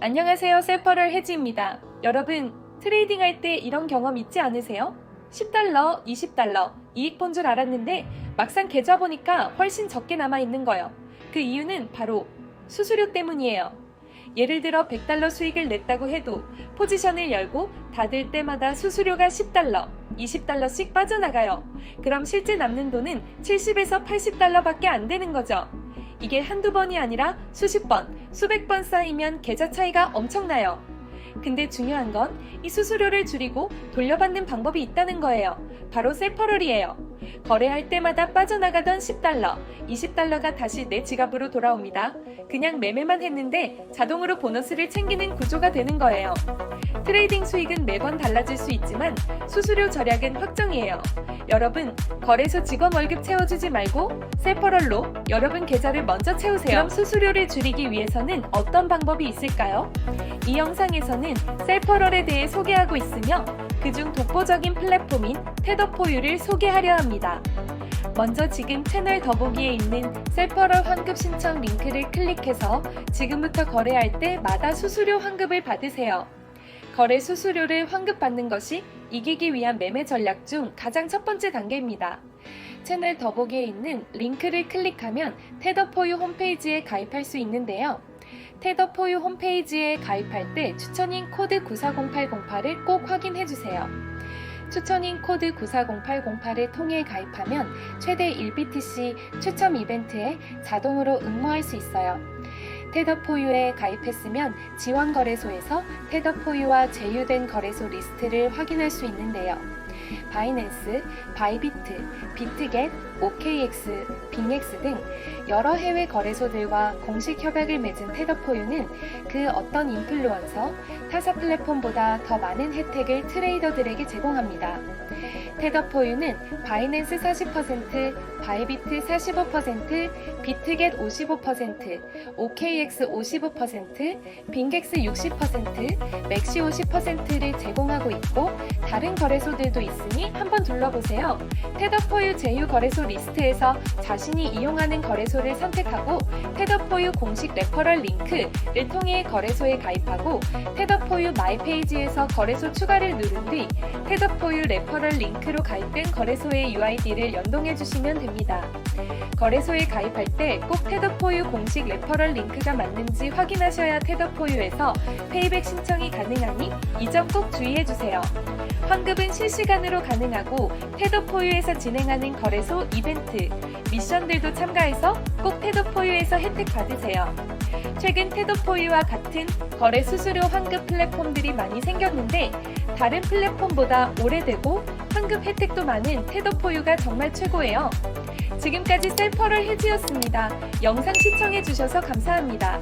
안녕하세요. 셀퍼럴 혜지입니다. 여러분, 트레이딩 할 때 이런 경험 있지 않으세요? 10달러, 20달러 이익 본 줄 알았는데 막상 계좌 보니까 훨씬 적게 남아 있는 거예요. 그 이유는 바로 수수료 때문이에요. 예를 들어 100달러 수익을 냈다고 해도 포지션을 열고 닫을 때마다 수수료가 10달러, 20달러씩 빠져나가요. 그럼 실제 남는 돈은 70에서 80달러밖에 안 되는 거죠. 이게 한두 번이 아니라 수십 번, 수백 번 쌓이면 계좌 차이가 엄청나요. 근데 중요한 건 이 수수료를 줄이고 돌려받는 방법이 있다는 거예요. 바로 세퍼럴이에요. 거래할 때마다 빠져나가던 10달러, 20달러가 다시 내 지갑으로 돌아옵니다. 그냥 매매만 했는데 자동으로 보너스를 챙기는 구조가 되는 거예요. 트레이딩 수익은 매번 달라질 수 있지만 수수료 절약은 확정이에요. 여러분, 거래소 직원 월급 채워주지 말고 세퍼럴로 여러분 계좌를 먼저 채우세요. 그럼 수수료를 줄이기 위해서는 어떤 방법이 있을까요? 이 영상에서는 셀퍼럴에 대해 소개하고 있으며 그중 독보적인 플랫폼인 테더포유를 소개하려 합 니다. 먼저 지금 채널 더보기에 있는 셀퍼럴 환급 신청 링크를 클릭해서 지금부터 거래할 때 마다 수수료 환급을 받으세요. 거래 수수료를 환급받는 것이 이기기 위한 매매 전략 중 가장 첫 번째 단계입니다. 채널 더보기에 있는 링크를 클릭하면 테더포유 홈페이지에 가입할 수 있는데요. 테더포유 홈페이지에 가입할 때 추천인 코드 940808을 꼭 확인해 주세요. 추천인 코드 940808을 통해 가입하면 최대 1BTC 추첨 이벤트에 자동으로 응모할 수 있어요. 테더포유에 가입했으면 지원 거래소에서 테더포유와 제휴된 거래소 리스트를 확인할 수 있는데요. 바이낸스, 바이비트, 비트겟, OKX, 빅엑스 등 여러 해외 거래소들과 공식 협약을 맺은 테더포유는 그 어떤 인플루언서, 타사 플랫폼보다 더 많은 혜택을 트레이더들에게 제공합니다. 테더포유는 바이낸스 40%, 바이비트 45%, 비트겟 55%, OKX 55%, 빙객스 60%, 맥시 50%를 제공하고 있고 다른 거래소들도 있으니 한번 둘러보세요. 테더포유 제휴 거래소 리스트에서 자신이 이용하는 거래소를 선택하고 테더포유 공식 레퍼럴 링크를 통해 거래소에 가입하고 테더포유 마이 페이지에서 거래소 추가를 누른 뒤 테더포유 레퍼럴 링크로 가입된 거래소의 UID를 연동해 주시면 됩니다. 거래소에 가입할 때 꼭 테더포유 공식 레퍼럴 링크가 맞는지 확인하셔야 테더포유에서 페이백 신청이 가능하니 이 점 꼭 주의해 주세요. 환급은 실시간으로 가능하고 테더포유에서 진행하는 거래소 이벤트, 미션들도 참가해서 꼭 테더포유에서 혜택 받으세요. 최근 테더포유와 같은 거래 수수료 환급 플랫폼들이 많이 생겼는데 다른 플랫폼보다 오래되고 환급 혜택도 많은 테더포유가 정말 최고예요. 지금까지 셀퍼럴 해지였습니다. 영상 시청해주셔서 감사합니다.